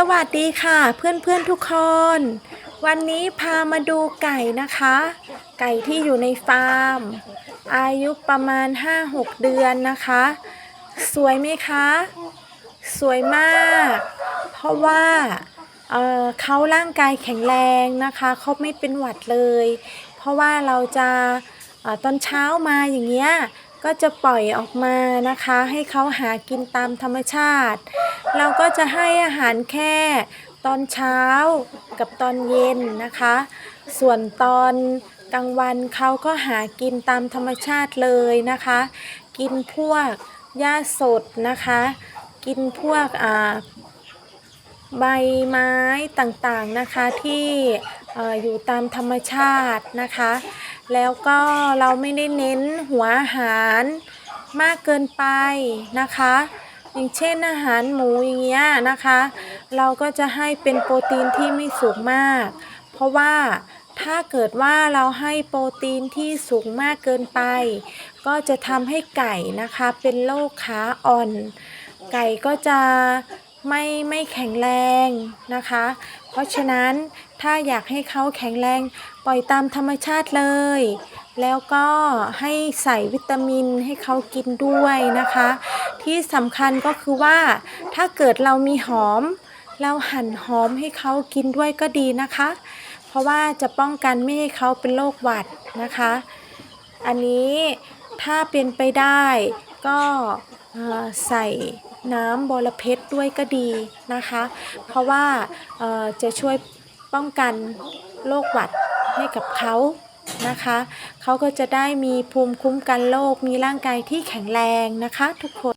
สวัสดีค่ะเพื่อนเพื่อนๆทุกคน วันนี้พามาดูไก่นะคะ ไก่ที่อยู่ในฟาร์ม อายุประมาณ 5-6 เดือนนะคะ สวยไหมคะ สวยมาก เพราะว่าเเขาร่างกายแข็งแรงนะคะเขาไม่เป็นหวัดเลย เพราะว่าเราจะอ่อตอนเช้ามาอย่างเงี้ยก็จะปล่อยออกมานะคะ ให้เขาหากินตามธรรมชาติ เราก็จะให้อาหารแค่ตอนเช้ากับตอนเย็นนะคะ ส่วนตอนกลางวันเขาก็หากินตามธรรมชาติเลยนะคะ กินพวกหญ้าสดนะคะ กินพวกอ่าใบไม้ต่างๆนะคะที่ออยู่ตามธรรมชาตินะคะ แล้วก็เราไม่ได้เน้นหัวอาหารมากเกินไปนะคะ อย่างเช่นอาหารหมูอย่างเงี้ยนะคะ เราก็จะให้เป็นโปรตีนที่ไม่สูงมาก เพราะว่าถ้าเกิดว่าเราให้โปรตีนที่สูงมากเกินไป ก็จะทำให้ไก่นะคะ เป็นโรคขาอ่อน ไก่ก็จะไม่ไม่แข็งแรงนะคะ เพราะฉะนั้นถ้าอยากให้เขาแข็งแรงปล่อยตามธรรมชาติเลย แล้วก็ให้ใส่วิตามินให้เขากินด้วยนะคะ ที่สำคัญก็คือว่าถ้าเกิดเรามีหอม เราหั่นหอมให้เขากินด้วยก็ดีนะคะ เพราะว่าจะป้องกันไม่ให้เขาเป็นโรคหวัดนะคะ อันนี้ถ้าเป็นไปได้ก็ใส่น้ำบอระเพ็ดด้วยก็ดีนะคะ เพราะว่าจะช่วยป้องกันโรคหวัดให้กับเขานะคะ เขาก็จะได้มีภูมิคุ้มกันโรคมีร่างกายที่แข็งแรงนะคะทุกคน